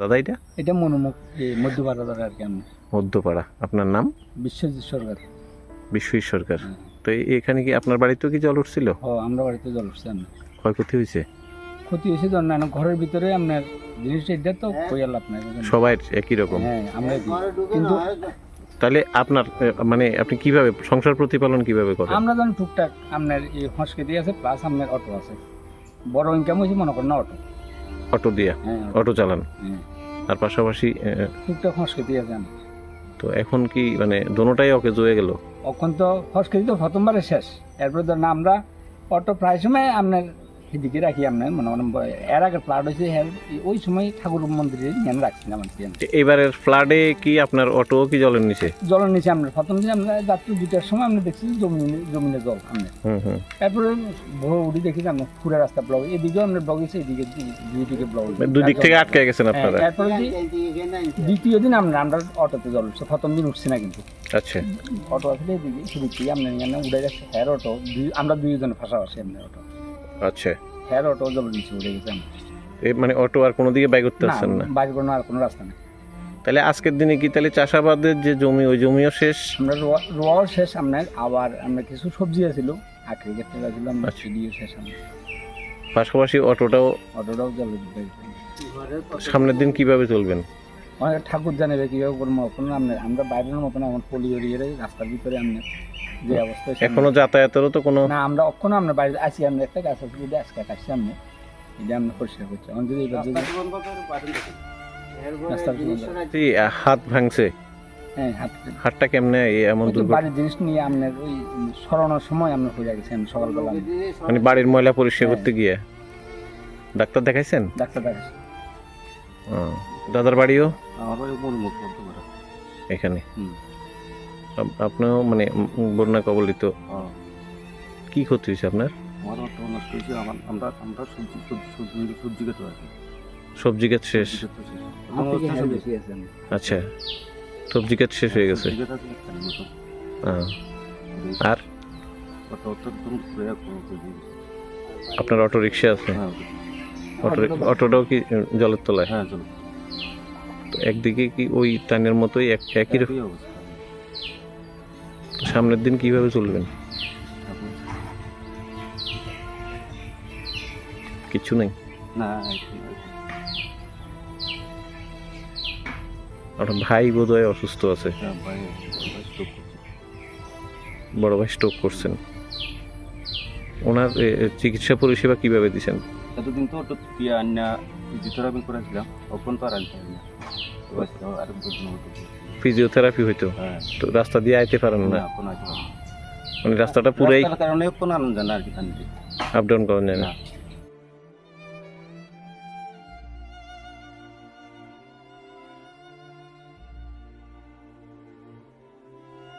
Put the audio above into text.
দাদা এটা? এটা মনোমুখ মধ্যপাড়া দ্বারা আর কি আমি। মধ্যপাড়া। আপনার নাম? বিশ্বজিৎ সরকার। বিশ্বজিৎ সরকার। তো এখানে কি আপনার বাড়িতেও কি জল উঠছিল? ও আমরা বাড়িতে জল উঠছে আমরা ক্ষয়ক্ষতি হয়েছে? ক্ষতি হয়েছে ধর না ঘরের ভিতরে আপনার জিনিসটা এটা তো কইয়াল আপনার সবাই একই রকম। হ্যাঁ আমরা কিন্তু তাহলে আপনার মানে আপনি কীভাবে সংসার প্রতিপালন কীভাবে করেন? আমরা যখন টুকটাক আপনার এই সংস্কৃতি আছে প্লাস আপনার অটো আছে। বড় ইনকাম হয়েছে মনে করেন না অটো। অটো দিয়া হ্যাঁ অটো। চালান। আর পাশাপাশি টুকটাক সংস্কৃতি আছে তো এখন কি মানে দোনোটাই অকেজ হয়ে গেল? এখন তো সংস্কৃতি তো প্রথমবারে শেষ। এরপরে ধরেন না আমরা অটো প্রায় সময় আপনার এদিকে রাখি আমরা মনে মনে এর আগে ফ্লাড হয়েছে এর- ওই সময় ঠাকুর মন্দিরে জ্ঞান রাখছিলাম আর কি। এবারের ফ্লাডে কি আপনার অটো কি জলের নিচে? জলের নিচে আমরা প্রথম দিন আমরা রাত্রি দুটার সময় আমরা দেখছি জমিনে জমিনে জল আমরা তারপরে ভোর উঠি দেখি যে আমরা পুরো রাস্তা ব্লক এদিকেও আমরা ব্লক হয়েছে এদিকে দুই দিকে ব্লক মানে দুই দিক থেকে আটকে গেছেন আপনারা? এরপরে যে দ্বিতীয় দিন আমরা আমরা অটোতে জল উঠছে প্রথম দিন উঠছি না কিন্তু। আচ্ছা। অটো আসলে এদিকে সেদিক থেকে আমরা উঠে যাচ্ছে হ্যার অটো দুই- আমরা দুইজনে পাশাপাশি আমরা অটো। আচ্ছা। হ্যার অটো জল নিচে উঠে গেছে এই মানে অটো আর কোনো দিকে করতে না পারছেন না? বাইরে কোনো আর কোনো রাস্তা নেই। তাহলে আজকের দিনে কি তাহলে চাষাবাদের যে জমি ওই জমিও শেষ? আমরা রোয়া- রোয়াও শেষ আমরা আবার আমরা কিছু সবজি আছিল আখরি ছিল আমরা আচ্ছা। শেষ আমরা পাশাপাশি অটোটাও অটোটাও জলে সামনের দিন কীভাবে চলবেন? অনেক ঠাকুর জানে কীভাবে করব আমরা আমরা বাইরের মতন এমন পলি রে রাস্তার ভিতরে আমরা যে অবস্থা এখনও যাতায়াতেরও তো কোনো না আমরা অক্ষণ আমরা বাইরে আসি আমরা একটা গাছ আছে যদি আজকে কাটছি আমরা এটা আমরা পরিষ্কার করছি। এখন যদি যদি হাত ভাঙছে। হ্যাঁ হাত হাতটা কেমনে এমন বাড়ির জিনিস নিয়ে আপনার ওই সরানোর সময় আমরা হয়ে গেছি আমি সকালবেলা। মানে বাড়ির ময়লা পরিষ্কার হ্যাঁ। করতে গিয়ে? ডাক্তার দেখাইছেন? ডাক্তার দেখাচ্ছি ও, দাদার বাড়িও? আমার বাড়ি এখানে। হুম। আপ- আপনিও মানে বন্যা কবলিত। কি ক্ষতি হয়েছে আপনার? আমার অটো নষ্ট হয়েছে আমার আমরা আমরা সবজি সবজি সবজি সবজি খেতে পারি সবজি গাছ শেষ? হ্যাঁ। আচ্ছা সবজি গাছ শেষ হয়ে গেছে। হ্যাঁ। আর। আপনার অটো রিক্সা আছে? হ্যাঁ অটো। অটোটাও কি জলের তলায়? হ্যাঁ তো একদিকে কি ওই টানের মতোই এক- একই রকম? সামনের দিন কীভাবে চলবেন? কিছু নেই? না আপনার ভাই বোধহয় অসুস্থ আছে। বড় ভাই স্ট্রোক করছেন। ওনার চিকিৎসা পরিষেবা কীভাবে দিচ্ছেন এতদিন তো দিয়ে আন্না ফিজিওথেরাপি করেছিলাম তখন তো আর আনতে আর ফিজিওথেরাপি হইতো হ্যাঁ। তো রাস্তা দিয়ে আইতে পারেন না? মানে রাস্তাটা পুরাই কারণে কোনো আনন্দ না আর কি আপ ডাউন করেন না।